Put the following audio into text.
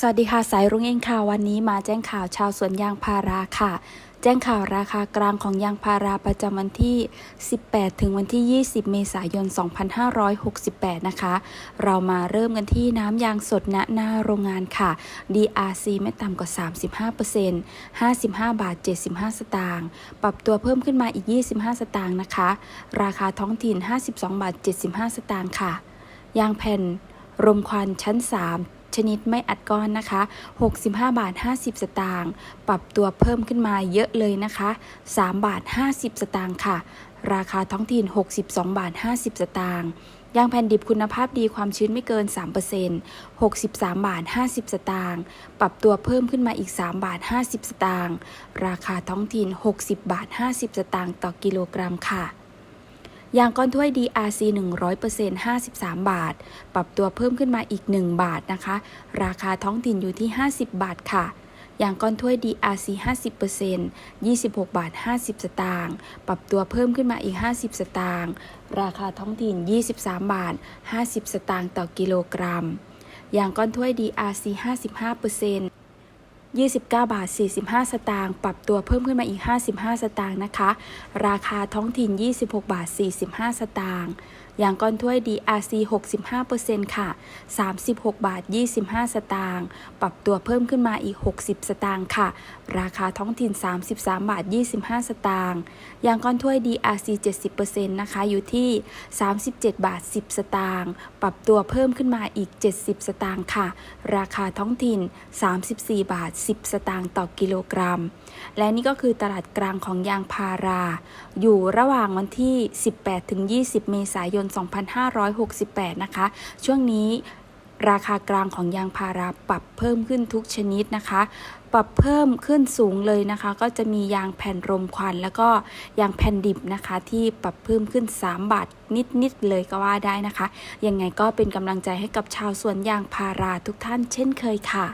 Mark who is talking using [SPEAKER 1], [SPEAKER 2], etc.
[SPEAKER 1] สวัสดีค่ะ สายรุ้งเองค่ะวันนี้มาแจ้งข่าวชาวสวนยางพาราค่ะ แจ้งข่าวราคากลางของยางพาราประจำวันที่ 18 ถึงวันที่ 20 เมษายน 2568 นะคะ เรามาเริ่มกันที่น้ำยางสดณหน้าโรงงานค่ะ DRC ไม่ต่ำกว่า 35% 55 บาท 75 สตางค์ปรับตัวเพิ่มขึ้นมาอีก 25 สตางค์นะคะ ราคาท้องถิ่น 52 บาท 75 สตางค์ค่ะ ยางแผ่นรมควันชั้น 3 ชนิดไม่อัดก้อนนะคะ 65 บาท 50 สตางค์ปรับตัวเพิ่มขึ้นมาเยอะเลยนะคะ 3 บาท 50 สตางค์ค่ะ ราคาท้องถิ่น 62 บาท 50 สตางค์ยางแผ่นดิบคุณภาพดีความชื้นไม่เกิน 3% 63 บาท 50 สตางค์ ปรับตัวเพิ่มขึ้นมาอีก 3 บาท 50 สตางค์ ราคาท้องถิ่น 60 บาท 50 สตางค์ต่อกิโลกรัมค่ะ ยางก้อนถ้วย DRC 100% 53 บาท ปรับตัวเพิ่มขึ้นมาอีก 1 บาทนะคะ ราคาท้องถิ่นอยู่ที่ 50 บาทค่ะอย่างก้อนถ้วย DRC 50% 26 บาท 50 สตางค์ ปรับตัวเพิ่มขึ้นมาอีก 50 สตางค์ ราคาท้องถิ่น 23 บาท 50 สตางค์ต่อกิโลกรัม อย่างก้อนถ้วย DRC 55% 29 บาท 45 สตางค์ ปรับตัวเพิ่มขึ้นมาอีก 55 สตางค์นะคะ ราคาท้องถิ่น 26 บาท 45 สตางค์ อย่างก้อนถ้วย DRC 65%ค่ะ 36 บาท 25 สตางค์ ปรับตัวเพิ่มขึ้นมาอีก 60 สตางค์ค่ะ ราคาท้องถิ่น 33 บาท 25 สตางค์อย่างก้อนถ้วย DRC 70%นะคะ อยู่ที่ 37 บาท 10 สตางค์ ปรับตัวเพิ่มขึ้นมาอีก 70 สตางค์ค่ะ ราคาท้องถิ่น 34 บาท 10 สตางค์ต่อกิโลกรัม และนี่ก็คือตลาดกลางของยางพารา อยู่ระหว่างวันที่ 18ถึง20 เมษายน2568 นะคะ ช่วงนี้ราคากลางของยางพาราปรับเพิ่มขึ้นทุกชนิดนะคะ ปรับเพิ่มขึ้นสูงเลยนะคะ ก็จะมียางแผ่นรมควัน แล้วก็ยางแผ่นดิบนะคะ ที่ปรับเพิ่มขึ้น 3 บาทนิดๆเลยก็ว่าได้นะคะ ยังไงก็เป็นกำลังใจให้กับชาวสวนยางพาราทุกท่านเช่นเคยค่ะ